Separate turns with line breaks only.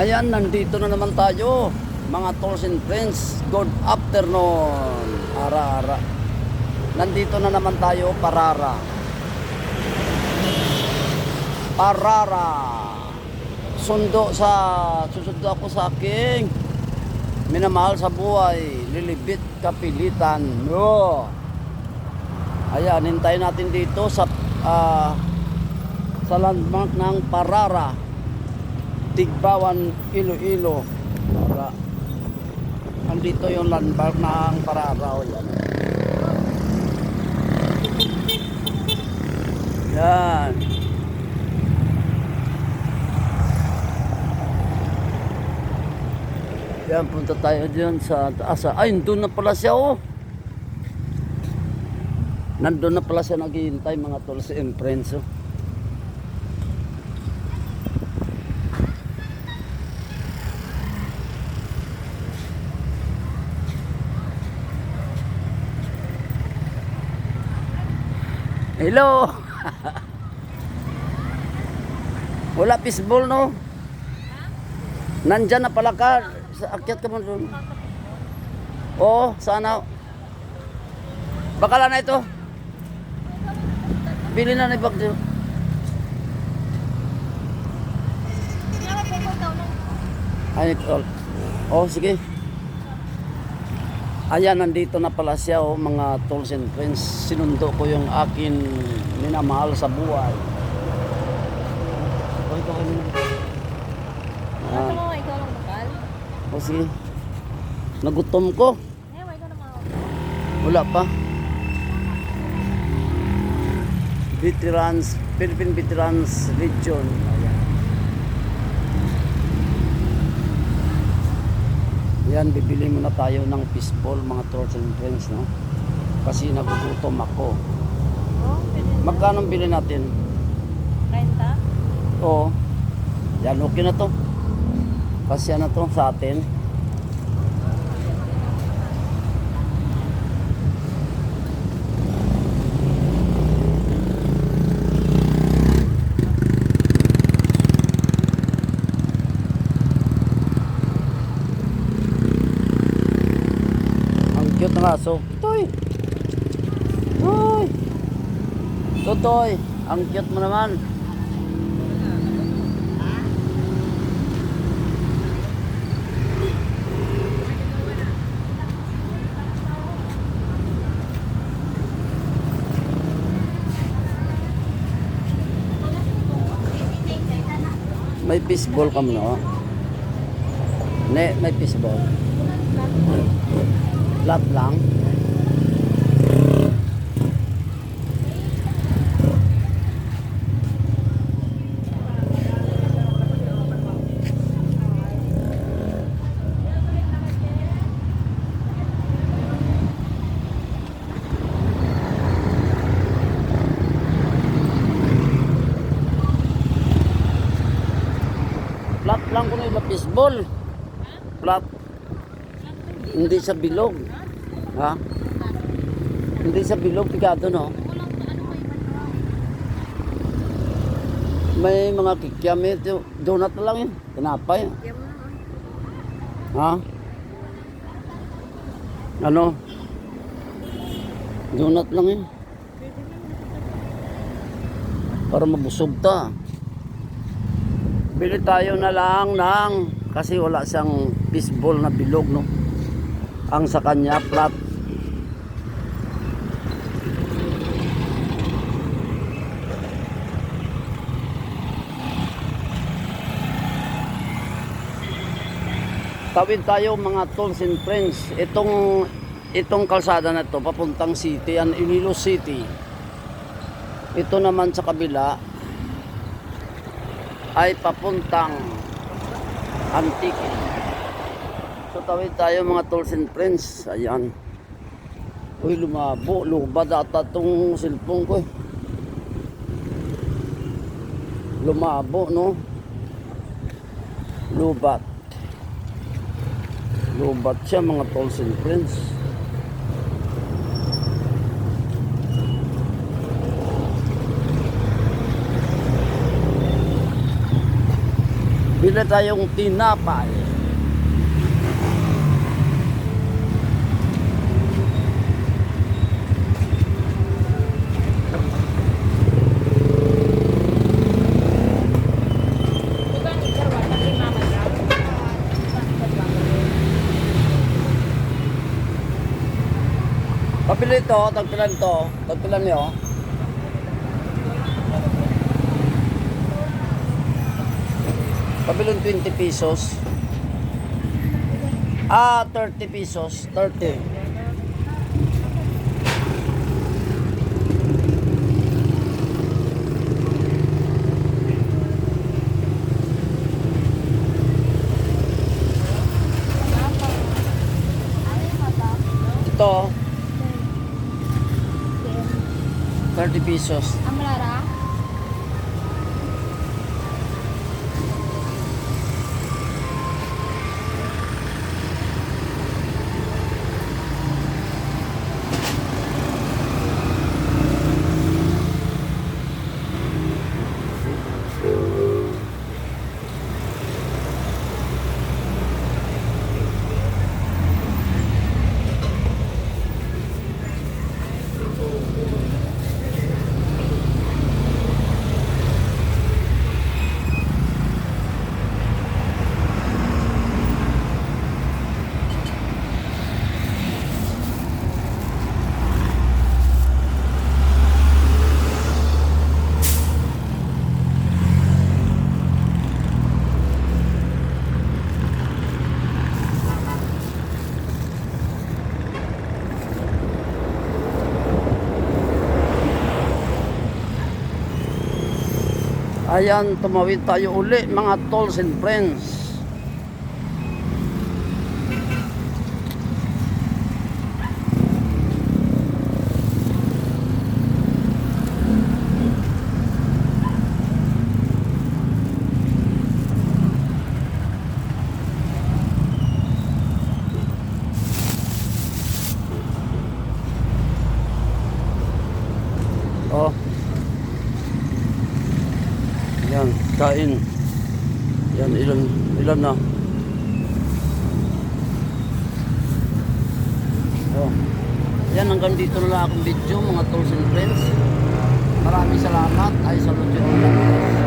Ayan, nandito na naman tayo. Mga tolls and friends, good afternoon. Ara-ara. Nandito na naman tayo, Parara. Parara. Sundo sa, susundo ako sa aking minamahal sa buhay. Lilibit kapilitan. No. Ayan, hintayin natin dito sa ah, sa landmark ng Parara. Tigbawan, Iloilo. Para andito yung landmark ng Parara o yan. Yan. Yan, punta tayo dyan sa taas. Ay, doon na pala siya, oh. Nandun na pala siya naghihintay, mga tools and friends, oh. Hello. Wala fishball no. Nandyan na pala ka. Sa akyat ka mo doon. Oo, sana. Bakala na ito. Bili na ni Bagyo. Ay, tol. Oh, sige. Ayan, nandito na pala siya, oh, mga tools and friends. Sinundo ko yung akin minamahal sa buhay. Oh, ito kayo.
Ano
Ah,
ikaw lang bakal?
oh, sige. Nagutom ko.
Ewan, ikaw naman.
Wala pa. Veterans, Philippine Veterans Legion. Ayan. Yan, bibili muna tayo ng fishball, mga tools and friends, no? Kasi nagugutom ako.
Oh.
Magkano bili natin?
Renta?
Oo. Yan, okay na to. Kasi na to sa atin. Ang cute ng aso. Toy! Toy! Totoy! Ang cute mo naman. May fishball ka mo no? Ne, may fishball. Flat lang. Flat lang ko na fishball. Flat. Hindi sa bilog. Ha? Hindi sa bilog, pigado no? May mga kikiam ito. Donut na lang yun. Tinapay. Ha? Ano? Donut lang yun. Para mabusog ta. Bili tayo na lang ng kasi wala siyang fishball na bilog no. Ang sa kanya flat. Tawid tayo mga tools and friends. Itong itong kalsada na to papuntang city, ang Iloilo City. Ito naman sa kabila ay papuntang Antique. So tawid tayo mga tools and friends. Ayan. Uy, lumabo. Lubad ata tong cellphone ko eh. Lumabo, no? Lubat. Lubat siya mga tolls and friends.
Bukan ikar warna.
Pabili ito, tagpilan to. Tagpilan niyo. Pabili 20 pesos. Ah, 30 pesos. 30. Ito, 30 pesos. Ayan, tumawid tayo uli mga tolls and friends. Oh. Yan, kain. Yan, ilan, ilan na. Oh. Yan, hanggang dito na lang akong video, mga tools and friends. Maraming salamat. Ay, salute yun.